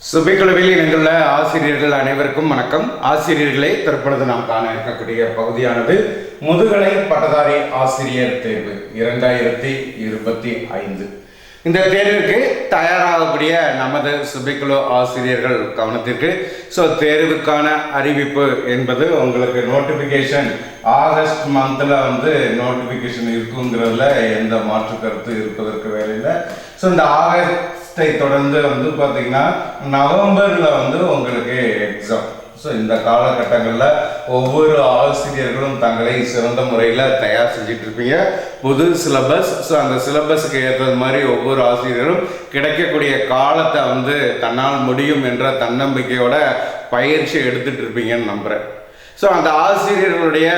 சுபிக்குழுவில் இணைந்துள்ள ஆசிரியர்கள் அனைவருக்கும் வணக்கம். ஆசிரியர்களை தற்பொழுது நாம் காண இருக்கக்கூடிய பகுதியானது முதுகலை பட்டதாரி ஆசிரியர் தேர்வு இரண்டாயிரத்தி இருபத்தி ஐந்து. இந்த தேர்விற்கு தயாராகக்கூடிய நமது சுபைக்குழு ஆசிரியர்கள் கவனத்திற்கு ஸோ தேர்வுக்கான அறிவிப்பு என்பது உங்களுக்கு நோட்டிஃபிகேஷன் ஆகஸ்ட் மந்தில் வந்து நோட்டிஃபிகேஷன் இருக்குங்கிறதுல எந்த மாற்று கருத்து இருப்பதற்கு வேலையில் ஸோ இந்த ஆகஸ்ட் தொடர்ந்து வந்து பார்த்தீங்கன்னா நவம்பரில் வந்து உங்களுக்கு எக்ஸாம் ஸோ இந்த காலகட்டங்களில் ஒவ்வொரு ஆசிரியர்களும் தங்களை சிறந்த முறையில் தயார் செஞ்சுட்டு இருப்பீங்க. புது சிலபஸ் ஸோ அந்த சிலபஸுக்கு ஏற்றது மாதிரி ஒவ்வொரு ஆசிரியரும் கிடைக்கக்கூடிய காலத்தை வந்து தன்னால் முடியும் என்ற தன்னம்பிக்கையோட பயிற்சி எடுத்துட்டு இருப்பீங்கன்னு நம்புகிறேன் ஸோ அந்த ஆசிரியர்களுடைய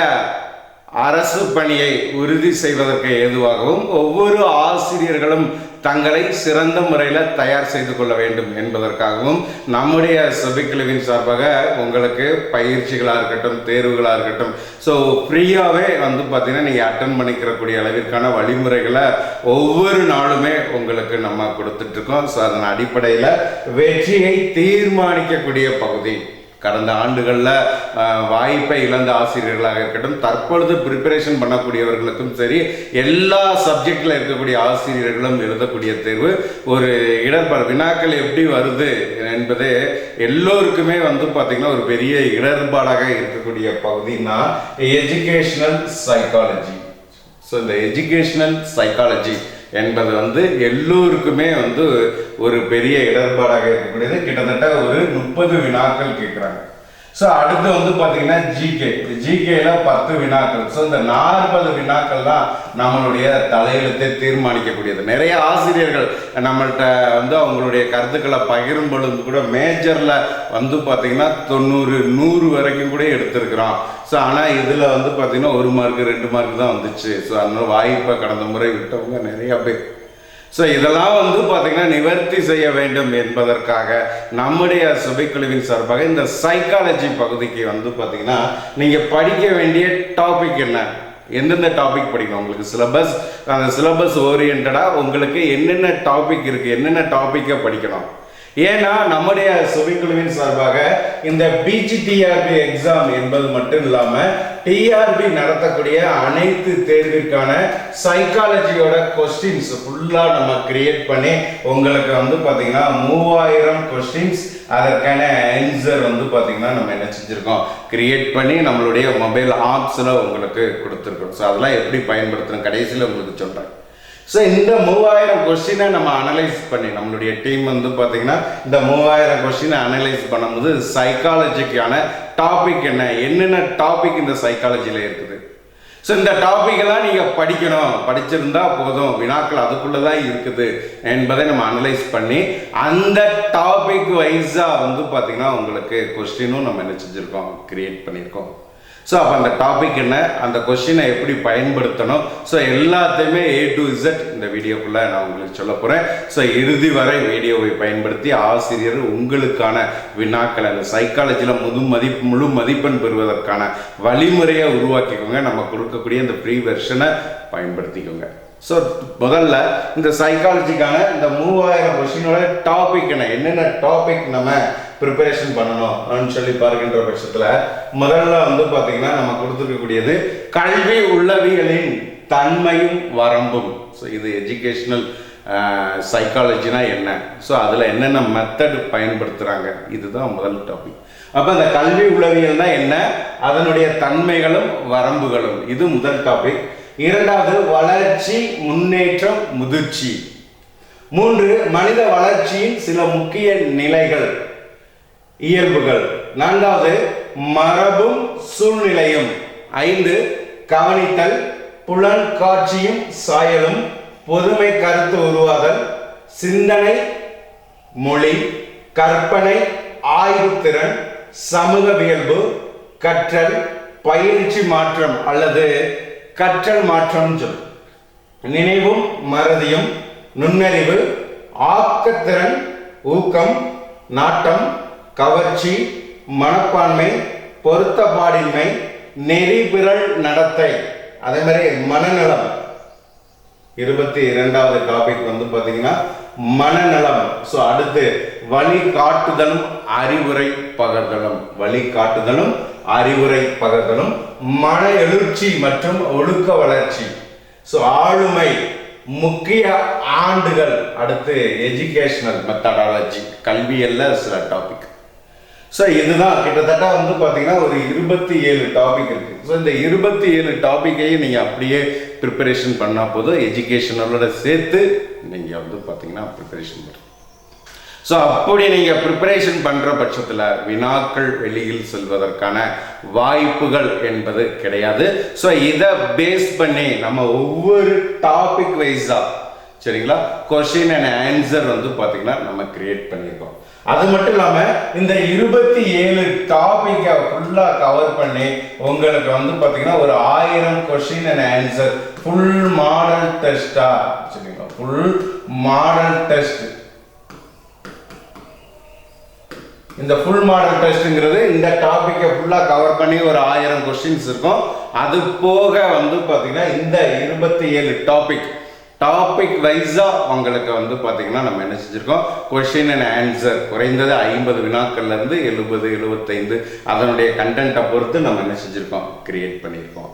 அரசு பணியை உறுதி செய்வதற்கு ஏதுவாகவும் ஒவ்வொரு ஆசிரியர்களும் தங்களை சிறந்த முறையில் தயார் செய்து கொள்ள வேண்டும் என்பதற்காகவும் நம்முடைய சபைக்குழுவின் சார்பாக உங்களுக்கு பயிற்சிகளாக இருக்கட்டும் தேர்வுகளாக இருக்கட்டும் ஸோ ஃப்ரீயாகவே வந்து பார்த்தீங்கன்னா நீங்கள் அட்டன் பண்ணிக்கிறக்கூடிய அளவிற்கான வழிமுறைகளை ஒவ்வொரு நாளுமே உங்களுக்கு நம்ம கொடுத்துட்ருக்கோம் ஸோ அதன் அடிப்படையில் வெற்றியை தீர்மானிக்கக்கூடிய பகுதி கடந்த ஆண்டுகளில் வாய்ப்பை இழந்த ஆசிரியர்களாக இருக்கட்டும் தற்பொழுது ப்ரிப்பரேஷன் பண்ணக்கூடியவர்களுக்கும் சரி எல்லா சப்ஜெக்டில் இருக்கக்கூடிய ஆசிரியர்களும் எழுதக்கூடிய தேர்வு ஒரு இடர்பாடு வினாக்கள் எப்படி வருது என்பது எல்லோருக்குமே வந்து பார்த்திங்கன்னா ஒரு பெரிய இடர்பாடாக இருக்கக்கூடிய பகுதினா எஜுகேஷ்னல் சைக்காலஜி ஸோ இந்த எஜுகேஷ்னல் சைக்காலஜி என்பது வந்து எல்லோருக்குமே வந்து ஒரு பெரிய இடர்பாடாக இருக்கக்கூடியது. கிட்டத்தட்ட ஒரு முப்பது வினாக்கள் கேட்குறாங்க. ஸோ அடுத்து வந்து பார்த்தீங்கன்னா ஜிகே ஜிகேல பத்து வினாக்கள். ஸோ இந்த நாற்பது வினாக்கள் தான் நம்மளுடைய தலையெழுத்தை தீர்மானிக்கக்கூடியது. நிறைய ஆசிரியர்கள் நம்மள்கிட்ட வந்து அவங்களுடைய கருத்துக்களை பகிரும் பொழுது கூட மேஜரில் வந்து பார்த்தீங்கன்னா தொண்ணூறு நூறு வரைக்கும் கூட எடுத்திருக்கிறோம் ஸோ ஆனால் இதில் வந்து பார்த்தீங்கன்னா ஒரு மார்க் ரெண்டு மார்க் தான் வந்துச்சு. ஸோ அதனால வாய்ப்பை கடந்த முறை விட்டவங்க நிறைய பேர். ஸோ இதெல்லாம் வந்து பார்த்தீங்கன்னா நிவர்த்தி செய்ய வேண்டும் என்பதற்காக நம்முடைய சுபைக்குழுவின் சார்பாக இந்த சைக்காலஜி பகுதிக்கு வந்து பார்த்தீங்கன்னா நீங்கள் படிக்க வேண்டிய டாபிக் என்ன? எந்தெந்த டாபிக் படிக்கணும்? உங்களுக்கு சிலபஸ் அந்த சிலபஸ் ஓரியன்டாக உங்களுக்கு என்னென்ன டாபிக் இருக்குது என்னென்ன டாப்பிக்கை படிக்கணும்? ஏன்னா நம்முடைய சுவைக்குழுவின் சார்பாக இந்த பிஜிடிஆர்பி எக்ஸாம் என்பது மட்டும் இல்லாமல் டிஆர்பி நடத்தக்கூடிய அனைத்து தேர்விற்கான சைக்காலஜியோட கொஸ்டின்ஸ் ஃபுல்லாக நம்ம கிரியேட் பண்ணி உங்களுக்கு வந்து பார்த்தீங்கன்னா மூவாயிரம் கொஸ்டின்ஸ் அதற்கான ஆன்சர் வந்து பார்த்தீங்கன்னா நம்ம என்ன செஞ்சுருக்கோம்? கிரியேட் பண்ணி நம்மளுடைய மொபைல் ஆப்ஸில் உங்களுக்கு கொடுத்துருக்கோம். ஸோ அதெல்லாம் எப்படி பயன்படுத்தணும்? கடைசியில் உங்களுக்கு சொல்கிறேன் ஸோ இந்த மூவாயிரம் கொஸ்டினை நம்ம அனலைஸ் பண்ணி நம்மளுடைய டீம் வந்து பார்த்தீங்கன்னா இந்த மூவாயிரம் கொஸ்டினை அனலைஸ் பண்ணும்போது சைக்காலஜிக்கான டாபிக் என்ன? என்னென்ன டாபிக் இந்த சைக்காலஜியில் இருக்குது? ஸோ இந்த டாப்பிக்கெல்லாம் நீங்கள் படிக்கணும். படிச்சிருந்தா போதும். வினாக்கள் அதுக்குள்ளே தான் இருக்குது என்பதை நம்ம அனலைஸ் பண்ணி அந்த டாபிக் வைஸாக வந்து பார்த்தீங்கன்னா உங்களுக்கு கொஸ்டினும் நம்ம என்ன செஞ்சுருக்கோம்? க்ரியேட் பண்ணியிருக்கோம். ஸோ அப்போ அந்த டாபிக் என்ன? அந்த கொஷினை எப்படி பயன்படுத்தணும்? ஸோ எல்லாத்தையுமே ஏ டு இசட் இந்த வீடியோக்குள்ளே நான் உங்களுக்கு சொல்ல போகிறேன் ஸோ இறுதி வரை வீடியோவை பயன்படுத்தி ஆசிரியர் உங்களுக்கான வினாக்கள் அந்த சைக்காலஜியில் முழு மதிப்பு முழு மதிப்பெண் பெறுவதற்கான வழிமுறையை உருவாக்கிக்கோங்க. நம்ம கொடுக்கக்கூடிய இந்த ப்ரீ வெர்ஷனை பயன்படுத்திக்கோங்க. ஸோ முதல்ல இந்த சைக்காலஜிக்கான இந்த மூவாயிரம் கொஷினோட டாபிக் என்ன? என்னென்ன டாபிக் நம்ம ப்ரிப்பரேஷன் பண்ணணும் சொல்லி பார்க்கின்ற பட்சத்தில் முதல்ல வந்து பார்த்தீங்கன்னா நம்ம கொடுத்துருக்கக்கூடியது கல்வி உள்ளவியலின் தன்மையும் வரம்பும். ஸோ இது எஜுகேஷ்னல் சைக்காலஜினா என்ன? ஸோ அதில் என்னென்ன மெத்தட் பயன்படுத்துகிறாங்க இதுதான் முதல் டாபிக் அப்போ இந்த கல்வி உளவியல்னா என்ன? அதனுடைய தன்மைகளும் வரம்புகளும். இது முதல் டாபிக் இரண்டாவது வளர்ச்சி முன்னேற்றம் முதிர்ச்சி. மூன்று மனித வளர்ச்சியின் சில முக்கிய நிலைகள். இயல்புகள். நான்காவது மரபும் சூழ்நிலையும். ஐந்து கவனித்தல் புலன் காட்சியும் சாயலும் பொதுமை கருத்து உருவாதல் சிந்தனை மொழி கற்பனை ஆய்வுத்திறன் சமூகவியல்பு கற்றல் பயிற்சி மாற்றம் அல்லது கற்றல் மாற்றம் சொல். நினைவும் மறதியும் நுண்ணறிவு ஆக்கத்திறன் ஊக்கம் நாட்டம் கவர்ச்சி மனப்பான்மை பொருத்தப்பாடின்மை நெறிபிறல் நடத்தை. அதே மாதிரி மனநலம். இருபத்தி இரண்டாவது டாபிக் வந்து பார்த்தீங்கன்னா மனநலம். ஸோ அடுத்து வழிகாட்டுதலும் அறிவுரை பகர்தலும். வழிகாட்டுதலும் அறிவுரை பகர்தலும் மன எழுச்சி மற்றும் ஒழுக்க வளர்ச்சி. ஸோ ஆளுமை முக்கிய ஆண்டுகள். அடுத்து எஜுகேஷனல் மெத்தடாலஜி கல்வியல்ல சில டாபிக் ஸோ இதுதான் கிட்டத்தட்ட வந்து பார்த்தீங்கன்னா ஒரு இருபத்தி ஏழு டாபிக் இருக்கு. ஸோ இந்த இருபத்தி ஏழு டாப்பிக்கையும் நீங்கள் அப்படியே ப்ரிப்பரேஷன் பண்ணால் போதும். எஜுகேஷனலோட சேர்த்து நீங்கள் வந்து பார்த்தீங்கன்னா ப்ரிப்பரேஷன் பண்ணுறோம் ஸோ அப்படி நீங்கள் ப்ரிப்பரேஷன் பண்ணுற பட்சத்தில் வினாக்கள் வெளியில் செல்வதற்கான வாய்ப்புகள் என்பது கிடையாது. ஸோ இதை பேஸ் பண்ணி நம்ம ஒவ்வொரு டாபிக் வைஸாக சரிங்களா? கொஷின் அண்ட் ஆன்சர் வந்து பார்த்தீங்கன்னா நம்ம கிரியேட் பண்ணியிருக்கோம் அது மட்டும் இல்லாமல் இந்த இருபத்தி ஏழு டாப்பிக்கை ஃபுல்லாக கவர் பண்ணி உங்களுக்கு வந்து பார்த்தீங்கன்னா ஒரு ஆயிரம் question and answer full model டெஸ்டா சரிங்களா? ஃபுல் மாடல் டெஸ்ட் இந்த ஃபுல் மாடல் டெஸ்ட்டுங்கிறது இந்த டாப்பிக்கை ஃபுல்லாக கவர் பண்ணி ஒரு ஆயிரம் கொஸ்டின்ஸ் இருக்கும். அது போக வந்து பார்த்தீங்கன்னா இந்த இருபத்தி ஏழு டாபிக் டாபிக் வைஸாக உங்களுக்கு வந்து பார்த்தீங்கன்னா நம்ம என்ன செஞ்சுருக்கோம்? கொஷின் அண்ட் ஆன்சர் குறைந்தது ஐம்பது வினாக்கள்லேருந்து எழுபது எழுபத்தைந்து அதனுடைய கண்டென்ட்டை பொறுத்து நம்ம என்ன செஞ்சுருக்கோம்? கிரியேட் பண்ணியிருக்கோம்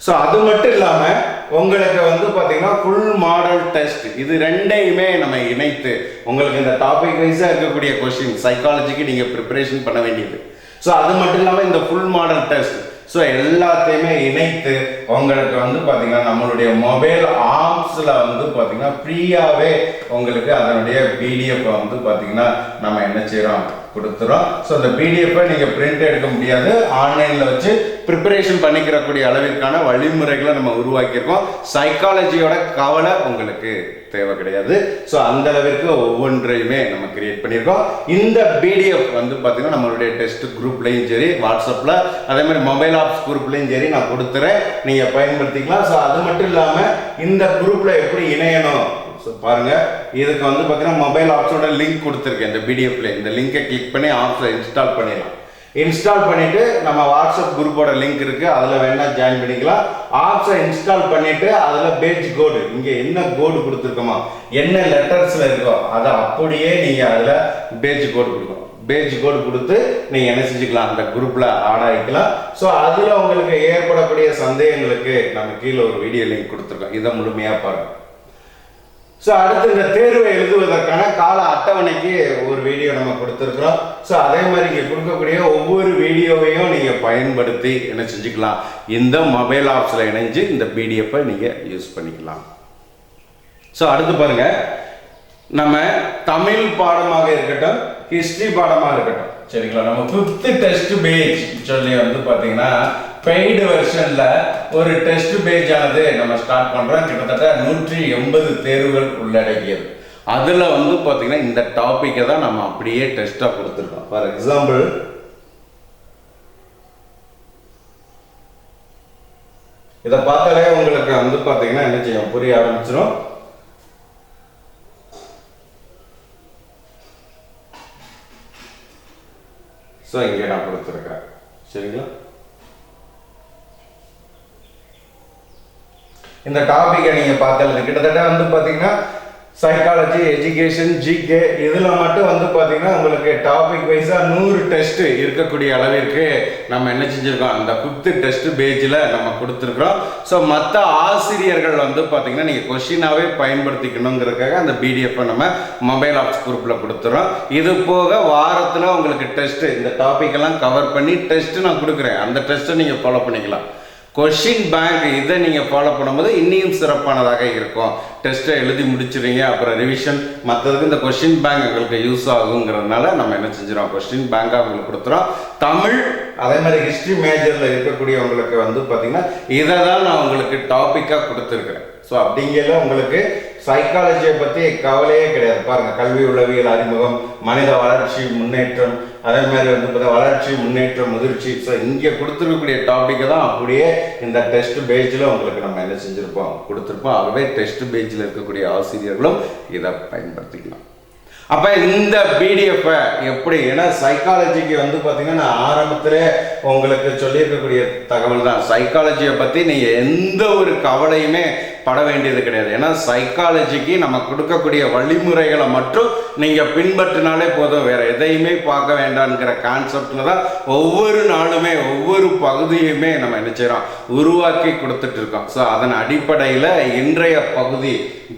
ஸோ அது மட்டும் இல்லாமல் உங்களுக்கு வந்து பார்த்தீங்கன்னா ஃபுல் மாடல் டெஸ்ட் இது ரெண்டையுமே நம்ம இணைத்து உங்களுக்கு இந்த டாபிக் வைஸாக இருக்கக்கூடிய கொஷின் சைக்காலஜிக்கு நீங்கள் ப்ரிப்பரேஷன் பண்ண வேண்டியது. ஸோ அது மட்டும் இல்லாமல் இந்த ஃபுல் மாடல் டெஸ்ட் ஸோ எல்லாத்தையுமே இணைத்து உங்களுக்கு வந்து பார்த்தீங்கன்னா நம்மளுடைய மொபைல் ஆப்ஸில் வந்து பார்த்தீங்கன்னா ஃப்ரீயாகவே உங்களுக்கு அதனுடைய பிடிஎஃப் வந்து பார்த்தீங்கன்னா நம்ம என்ன செய்கிறோம் கொடுத்துறோம். ஸோ அந்த பிடிஎஃப்பை நீங்கள் பிரிண்ட் எடுக்க முடியாது. ஆன்லைனில் வச்சு ப்ரிப்பரேஷன் பண்ணிக்கிறக்கூடிய அளவிற்கான வழிமுறைகளை நம்ம உருவாக்கியிருக்கோம். சைக்காலஜியோட கவலை உங்களுக்கு தேவை கிடையாது. ஸோ அந்த அளவிற்கு ஒவ்வொன்றையுமே நம்ம கிரியேட் பண்ணியிருக்கோம். இந்த பிடிஎஃப் வந்து பார்த்தீங்கன்னா நம்மளுடைய டெஸ்ட் குரூப்லையும் சரி வாட்ஸ்அப்பில் அதே மாதிரி மொபைல் ஆப்ஸ் குரூப்லையும் சரி நான் கொடுத்துறேன். நீங்கள் பயன்படுத்திக்கலாம். ஸோ அது மட்டும் இல்லாமல் இந்த குரூப்பில் எப்படி இணையணும்? ஸோ பாருங்க. இதுக்கு வந்து பார்த்தீங்கன்னா மொபைல் ஆப்ஸோட லிங்க் கொடுத்துருக்கேன். இந்த பிடிஎஃப்ல இந்த லிங்கை கிளிக் பண்ணி ஆப்ஸை இன்ஸ்டால் பண்ணிடலாம். இன்ஸ்டால் பண்ணிட்டு நம்ம வாட்ஸ்அப் குரூப்போட லிங்க் இருக்கு. அதில் வேணா ஜாயின் பண்ணிக்கலாம். ஆப்ஸை இன்ஸ்டால் பண்ணிட்டு அதில் பேஜ் கோடு இங்கே என்ன கோடு கொடுத்துருக்கோமோ என்ன லெட்டர்ஸில் இருக்கோ அதை அப்படியே நீங்கள் அதில் பேஜ் கோடு கொடுக்கணும். பேஜ் கோடு கொடுத்து நீங்கள் என்ன செஞ்சுக்கலாம்? அந்த குரூப்பில் ஆட் ஆகிக்கலாம். ஸோ அதில் உங்களுக்கு ஏற்படக்கூடிய சந்தேகங்களுக்கு நம்ம கீழே ஒரு வீடியோ லிங்க் கொடுத்துருக்கோம். இதை முழுமையாக பாருங்கள் ஸோ அடுத்து இந்த தேர்வை எழுதுவதற்கான கால அட்டவணைக்கு ஒரு வீடியோ நம்ம கொடுத்துருக்குறோம். ஸோ அதே மாதிரி இங்கே கொடுக்கக்கூடிய ஒவ்வொரு வீடியோவையும் நீங்கள் பயன்படுத்தி என்ன செஞ்சுக்கலாம். இந்த மொபைல் ஆப்ஸில் இணைஞ்சு இந்த பிடிஎஃப்பை நீங்கள் யூஸ் பண்ணிக்கலாம். ஸோ அடுத்து பாருங்கள் நம்ம தமிழ் பாடமாக இருக்கட்டும் ஹிஸ்ட்ரி பாடமாக இருக்கட்டும். சரிங்களா? நம்ம ஃபிஃப்த் டெஸ்ட் பேஜ் சொல்லி வந்து பார்த்தீங்கன்னா பெய்டு வெர்ஷனில் ஒரு டெஸ்ட் பேஜ் ஆனது நம்ம ஸ்டார்ட் பண்றோம். கிட்டத்தட்ட நூற்றி எண்பது தேர்வுகள் உள்ளடக்கியது. அதில் வந்து பார்த்தீங்கன்னா இந்த டாப்பிக்கை தான் நம்ம அப்படியே டெஸ்ட்டாக கொடுத்துருக்கோம். ஃபார் எக்ஸாம்பிள் இதை பார்த்தாலே உங்களுக்கு வந்து பார்த்தீங்கன்னா என்ன செய்யும்? புரிய ஆரம்பிச்சிடும் ஸோ இங்கே நான் கொடுத்துருக்கேன். சரிங்களா? இந்த டாப்பிக்கை நீங்கள் பார்த்தாலும் கிட்டத்தட்ட வந்து பார்த்தீங்கன்னா சைக்காலஜி எஜுகேஷன் ஜிகே இதில் மட்டும் வந்து பார்த்தீங்கன்னா உங்களுக்கு டாபிக் வைஸாக நூறு டெஸ்ட்டு இருக்கக்கூடிய அளவிற்கு நம்ம என்ன செஞ்சுருக்கோம்? அந்த ஃபிஃப்த்து டெஸ்ட் பேஜில் நம்ம கொடுத்துருக்குறோம். ஸோ மற்ற ஆசிரியர்கள் வந்து பார்த்தீங்கன்னா நீங்கள் கொஷினாகவே பயன்படுத்திக்கணுங்கிறதுக்காக அந்த பிடிஎஃப்பை நம்ம மொபைல் ஆப்ஸ் குரூப்பில் கொடுத்துறோம். இது போக வாரத்தில் உங்களுக்கு டெஸ்ட்டு இந்த டாப்பிக்கெல்லாம் கவர் பண்ணி டெஸ்ட்டு நான் கொடுக்குறேன். அந்த டெஸ்ட்டை நீங்கள் ஃபாலோ பண்ணிக்கலாம். கொஷின் பேங்க் இதை நீங்கள் ஃபாலோ பண்ணும்போது இன்னும் சிறப்பானதாக இருக்கும். டெஸ்ட்டை எழுதி முடிச்சிடுங்க அப்புறம் ரிவிஷன் மற்றதுக்கு இந்த கொஷின் பேங்க் எங்களுக்கு யூஸ் ஆகுங்கிறதுனால நம்ம என்ன செஞ்சிடும் கொஷின் பேங்காக உங்களுக்கு கொடுத்துறோம். தமிழ் அதே மாதிரி ஹிஸ்ட்ரி மேஜரில் இருக்கக்கூடியவங்களுக்கு வந்து பார்த்திங்கன்னா இதை தான் நான் உங்களுக்கு டாப்பிக்காக கொடுத்துருக்குறேன். ஸோ அப்படிங்கிறத உங்களுக்கு சைக்காலஜியை பற்றி கவலையே கிடையாது. பாருங்க கல்வி உளவியல் அறிமுகம் மனித வளர்ச்சி முன்னேற்றம் அதே மாதிரி வந்து பார்த்தா வளர்ச்சி முன்னேற்றம் முதிர்ச்சி. ஸோ இங்கே கொடுத்துருக்கக்கூடிய டாப்பிக்கை தான் அப்படியே இந்த டெஸ்ட் பேஜில் உங்களுக்கு நம்ம என்ன செஞ்சுருப்போம்? கொடுத்துருப்போம். ஆகவே டெஸ்ட் பேஜில் இருக்கக்கூடிய ஆசிரியர்களும் இதை பயன்படுத்திக்கலாம். அப்போ இந்த பிடிஎஃப்பை எப்படி ஏன்னா சைக்காலஜிக்கு வந்து பார்த்தீங்கன்னா நான் ஆரம்பத்திலே உங்களுக்கு சொல்லியிருக்கக்கூடிய தகவல் தான். சைக்காலஜியை பற்றி நீங்கள் எந்த ஒரு கவலையுமே பட வேண்டியது கிடையாது. ஏன்னா சைக்காலஜிக்கு நம்ம கொடுக்கக்கூடிய வழிமுறைகளை மட்டும் நீங்கள் பின்பற்றினாலே போதும். வேற எதையுமே பார்க்க வேண்டாம்ங்கிற கான்செப்டில் தான் ஒவ்வொரு நாளுமே ஒவ்வொரு பகுதியுமே நம்ம என்ன செய்கிறோம் உருவாக்கி கொடுத்துட்டு இருக்கோம். ஸோ அதன் அடிப்படையில் இன்றைய பகுதி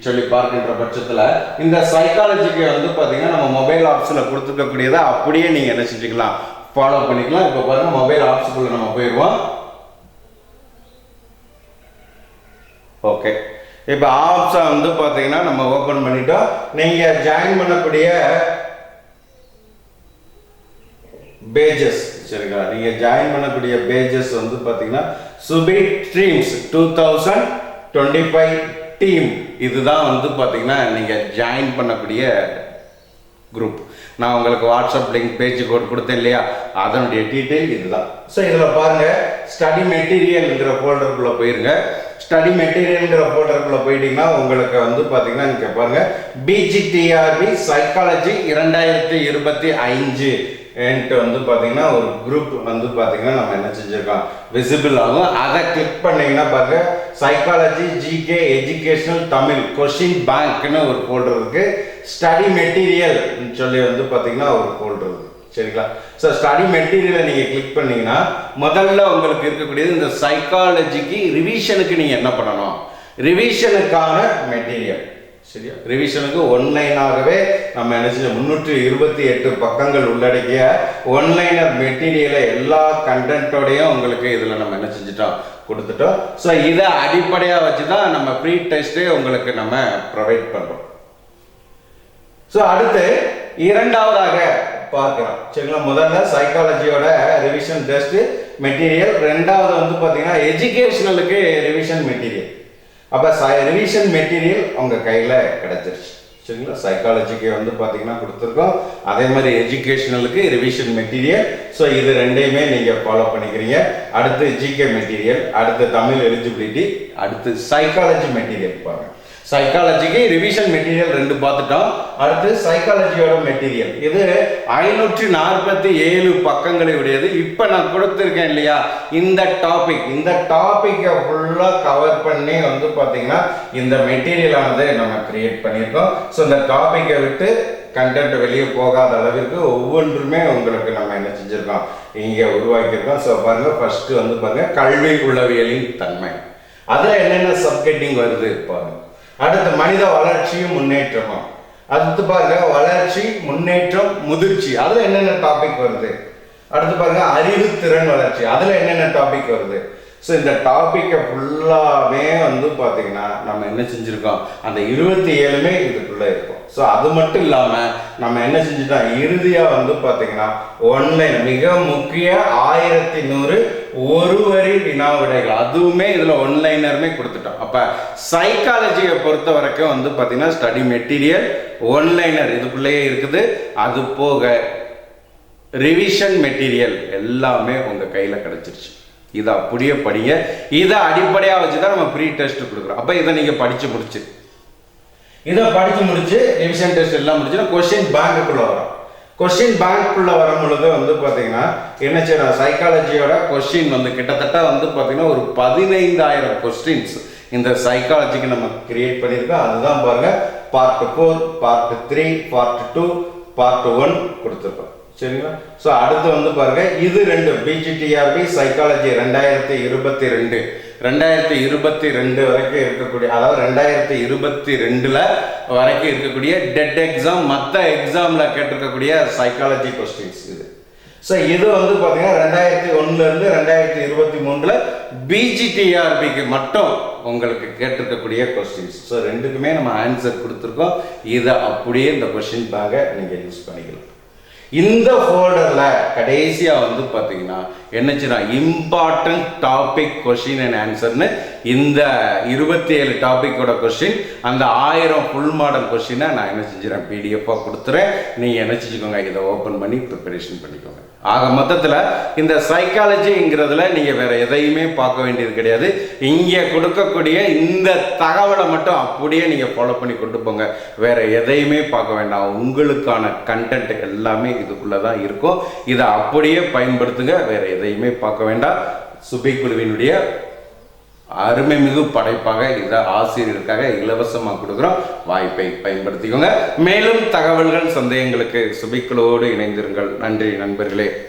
சொல்லி பார்க்கின்ற பட்சத்தில் இந்த சைக்காலஜிக்கு வந்து பார்த்தீங்கன்னா நம்ம மொபைல் ஆப்ஸில் கொடுத்துருக்கக்கூடியதை அப்படியே நீங்கள் என்ன செஞ்சுக்கலாம்? ஃபாலோ பண்ணிக்கலாம். இப்போ பாருங்கள் மொபைல் ஆப்ஸுக்குள்ளே நம்ம போயிடுவோம் ஓகே இப்போ ஆப்ஸை வந்து பார்த்தீங்கன்னா நம்ம ஓப்பன் பண்ணிட்டோம். நீங்கள் ஜாயின் பண்ணக்கூடிய பேஜஸ் சரிங்களா? நீங்கள் ஜாயின் பண்ணக்கூடிய பேஜஸ் வந்து பார்த்தீங்கன்னா Subi dreams two thousand twenty five team இதுதான் வந்து பார்த்தீங்கன்னா நீங்கள் ஜாயின் பண்ணக்கூடிய குரூப் நான் உங்களுக்கு வாட்ஸ்அப் லிங்க் பேஜ் கோட் கொடுத்தேன் இல்லையா? அதனுடைய டீட்டெயில் இதுதான். ஸோ இதில் பாருங்கள் ஸ்டடி மெட்டீரியல்ங்கிற ஃபோல்டருக்குள்ளே போயிருங்க. ஸ்டடி மெட்டீரியல்ங்கிற ஃபோல்டருக்குள்ளே போயிட்டீங்கன்னா உங்களுக்கு வந்து பார்த்தீங்கன்னா இங்கே பாருங்கள் பிஜிடிஆர்பி சைக்காலஜி இரண்டாயிரத்தி இருபத்தி ஐந்து என்ட்டு வந்து பார்த்தீங்கன்னா ஒரு குரூப் வந்து பார்த்தீங்கன்னா நம்ம என்ன செஞ்சுருக்கோம்? விசிபிள் ஆகும். அதை கிளிக் பண்ணீங்கன்னா பாருங்க psychology GK educational Tamil question பேங்க்னு ஒரு ஃபோல்டர் இருக்குது ஸ்டடி மெட்டீரியல் சொல்லி வந்து பார்த்தீங்கன்னா ஒரு ஃபோல்டர் சரிங்களா? ஸோ ஸ்டடி மெட்டீரியலை நீங்கள் கிளிக் பண்ணீங்கன்னா முதல்ல உங்களுக்கு இருக்கக்கூடியது இந்த சைக்காலஜிக்கு ரிவிஷனுக்கு நீங்கள் என்ன பண்ணணும்? ரிவிஷனுக்கான மெட்டீரியல் சரியா? ரிவிஷனுக்கு ஒன்லைனாகவே நம்ம என்ன செஞ்சோம் முந்நூற்றி இருபத்தி எட்டு பக்கங்கள் உள்ளடக்கிய ஒன்லைனர் மெட்டீரியலை எல்லா கண்டென்ட்டோடையும் உங்களுக்கு இதில் நம்ம என்ன செஞ்சிட்டோம்? கொடுத்துட்டோம். ஸோ இதை அடிப்படையாக வச்சு தான் நம்ம ப்ரீ டெஸ்ட்டே உங்களுக்கு நம்ம ப்ரொவைட் பண்ணுறோம் ஸோ அடுத்து இரண்டாவதாக பார்க்கலாம். சரிங்களா? முதல்ல சைக்காலஜியோட ரிவிஷன் டெஸ்ட் மெட்டீரியல் ரெண்டாவது வந்து பார்த்தீங்கன்னா எஜுகேஷனலுக்கு ரிவிஷன் மெட்டீரியல் அப்போ ரிவிஷன் மெட்டீரியல் உங்கள் கையில் கிடச்சிருச்சு. சரிங்களா? சைக்காலஜிக்கு வந்து பார்த்தீங்கன்னா கொடுத்துருக்கோம். அதே மாதிரி எஜுகேஷனலுக்கு ரிவிஷன் மெட்டீரியல் ஸோ இது ரெண்டையுமே நீங்கள் ஃபாலோ பண்ணிக்கிறீங்க. அடுத்து ஜிகே மெட்டீரியல் அடுத்து தமிழ் எலிஜிபிலிட்டி அடுத்து சைக்காலஜி மெட்டீரியல் பாருங்கள் சைக்காலஜிக்கு ரிவிஷன் மெட்டீரியல் ரெண்டு பார்த்துட்டோம். அடுத்து சைக்காலஜியோட மெட்டீரியல் இது ஐநூற்றி நாற்பத்தி ஏழு பக்கங்களை உடையது இப்போ நான் கொடுத்துருக்கேன் இல்லையா? இந்த டாபிக் இந்த டாப்பிக்கை ஃபுல்லாக கவர் பண்ணி வந்து பார்த்தீங்கன்னா இந்த மெட்டீரியலானது நம்ம கிரியேட் பண்ணியிருக்கோம். ஸோ இந்த டாப்பிக்கை விட்டு கண்டென்ட் வெளியே போகாத அளவிற்கு ஒவ்வொன்றுமே உங்களுக்கு நம்ம என்ன செஞ்சுருக்கோம்? இங்கே உருவாக்கியிருக்கோம். ஸோ பாருங்கள் ஃபஸ்ட்டு வந்து பாருங்கள் கல்வி உளவியலின் தன்மை. அதில் என்னென்ன சப்கெட்டிங் வருது? பாருங்கள் அடுத்து மனித வளர்ச்சியும் முன்னேற்றமும் அடுத்து பாருங்க வளர்ச்சி முன்னேற்றம் முதிர்ச்சி. அதுல என்னென்ன டாபிக் வருது? அடுத்து பாருங்க அறிவு திறன் வளர்ச்சி. அதுல என்னென்ன டாபிக் வருது? ஸோ இந்த டாப்பிக்கை ஃபுல்லாகவே வந்து பார்த்தீங்கன்னா நம்ம என்ன செஞ்சுருக்கோம்? அந்த இருபத்தி ஏழுமே இதுக்குள்ளே இருக்கும். ஸோ அது மட்டும் இல்லாமல் நம்ம என்ன செஞ்சுட்டோம்? இறுதியாக வந்து பார்த்தீங்கன்னா ஒன்லைன் மிக முக்கிய ஆயிரத்தி நூறு ஒரு வரி வினா விடைகள் அதுவுமே இதில் ஒன்லைனருமே கொடுத்துட்டோம் அப்போ சைக்காலஜியை பொறுத்த வரைக்கும் வந்து பார்த்திங்கன்னா ஸ்டடி மெட்டீரியல் ஒன்லைனர் இதுக்குள்ளேயே இருக்குது. அது போக ரிவிஷன் மெட்டீரியல் எல்லாமே உங்கள் கையில் கிடச்சிருச்சு. இதை அப்படியே படிங்க. இதை அடிப்படையாக வச்சு தான் நம்ம ப்ரீ டெஸ்ட் கொடுக்குறோம். அப்போ இதை நீங்கள் படித்து முடிச்சு. இதை படித்து முடிச்சு ரிவிஷன் டெஸ்ட் எல்லாம் முடிச்சுன்னா கொஸ்டின் பேங்க்குள்ளே வரும். கொஸ்டின் பேங்க்குள்ளே வரும் பொழுது வந்து பார்த்தீங்கன்னா என்ன செய்யணும்? சைக்காலஜியோட கொஸ்டின் வந்து கிட்டத்தட்ட வந்து பார்த்தீங்கன்னா ஒரு பதினைந்தாயிரம் கொஸ்டின்ஸ் இந்த சைக்காலஜிக்கு நம்ம கிரியேட் பண்ணியிருக்கோம் அதுதான் பாருங்கள் part four part three part two part one கொடுத்துருக்கோம். சரிங்களா? ஸோ அடுத்து வந்து பாருங்கள் இது ரெண்டு பிஜிடிஆர்பி சைக்காலஜி ரெண்டாயிரத்தி இருபத்தி ரெண்டு. ரெண்டாயிரத்தி இருபத்தி ரெண்டு வரைக்கும் இருக்கக்கூடிய அதாவது ரெண்டாயிரத்தி இருபத்தி ரெண்டில் வரைக்கும் இருக்கக்கூடிய டெட் எக்ஸாம் மற்ற எக்ஸாமில் கேட்டிருக்கக்கூடிய சைக்காலஜி கொஸ்டின்ஸ் இது. ஸோ இது வந்து பார்த்தீங்கன்னா ரெண்டாயிரத்தி ஒன்றுலேருந்து ரெண்டாயிரத்தி இருபத்தி மூணில் பிஜிடிஆர்பிக்கு மட்டும் உங்களுக்கு கேட்டிருக்கக்கூடிய கொஸ்டின்ஸ் ஸோ ரெண்டுக்குமே நம்ம ஆன்சர் கொடுத்துருக்கோம். இதை அப்படியே இந்த கொஸ்டின் பேங்கை நீங்கள் யூஸ் பண்ணிக்கலாம். இந்த ஃபோல்டரில் கடைசியாக வந்து பார்த்தீங்கன்னா என்னச்சுன்னா இம்பார்ட்டன்ட் டாபிக் கொஷின் அண்ட் ஆன்சர்னு இந்த இருபத்தி ஏழு டாப்பிக்கோட கொஸ்டின் அந்த ஆயிரம் ஃபுல் மாடல் கொஸ்டினை நான் என்ன செஞ்சுறேன்? பிடிஎஃபாக கொடுத்துறேன். நீங்கள் என்ன செஞ்சுக்கோங்க? இதை ஓப்பன் பண்ணி ப்ரிப்பரேஷன் பண்ணிக்கோங்க. ஆக மொத்தத்தில் இந்த சைக்காலஜிங்கிறதுல நீங்கள் வேற எதையுமே பார்க்க வேண்டியது கிடையாது. இங்கே கொடுக்கக்கூடிய இந்த தகவலை மட்டும் அப்படியே நீங்கள் ஃபாலோ பண்ணி கொண்டு போங்க. வேற எதையுமே பார்க்க வேண்டாம். உங்களுக்கான கண்டென்ட் எல்லாமே இதுக்குள்ளே தான் இருக்கும். இதை அப்படியே பயன்படுத்துங்க. வேற எதையுமே பார்க்க வேண்டாம். சுபி குழுவினுடைய அருமைமிகு படைப்பாக இதை ஆசிரியருக்காக இலவசமாக கொடுக்குறோம். வாய்ப்பை பயன்படுத்திக்கோங்க. மேலும் தகவல்கள் சந்தேகங்களுக்கு சுபிக்களோடு இணைந்திருங்கள். நன்றி நண்பர்களே.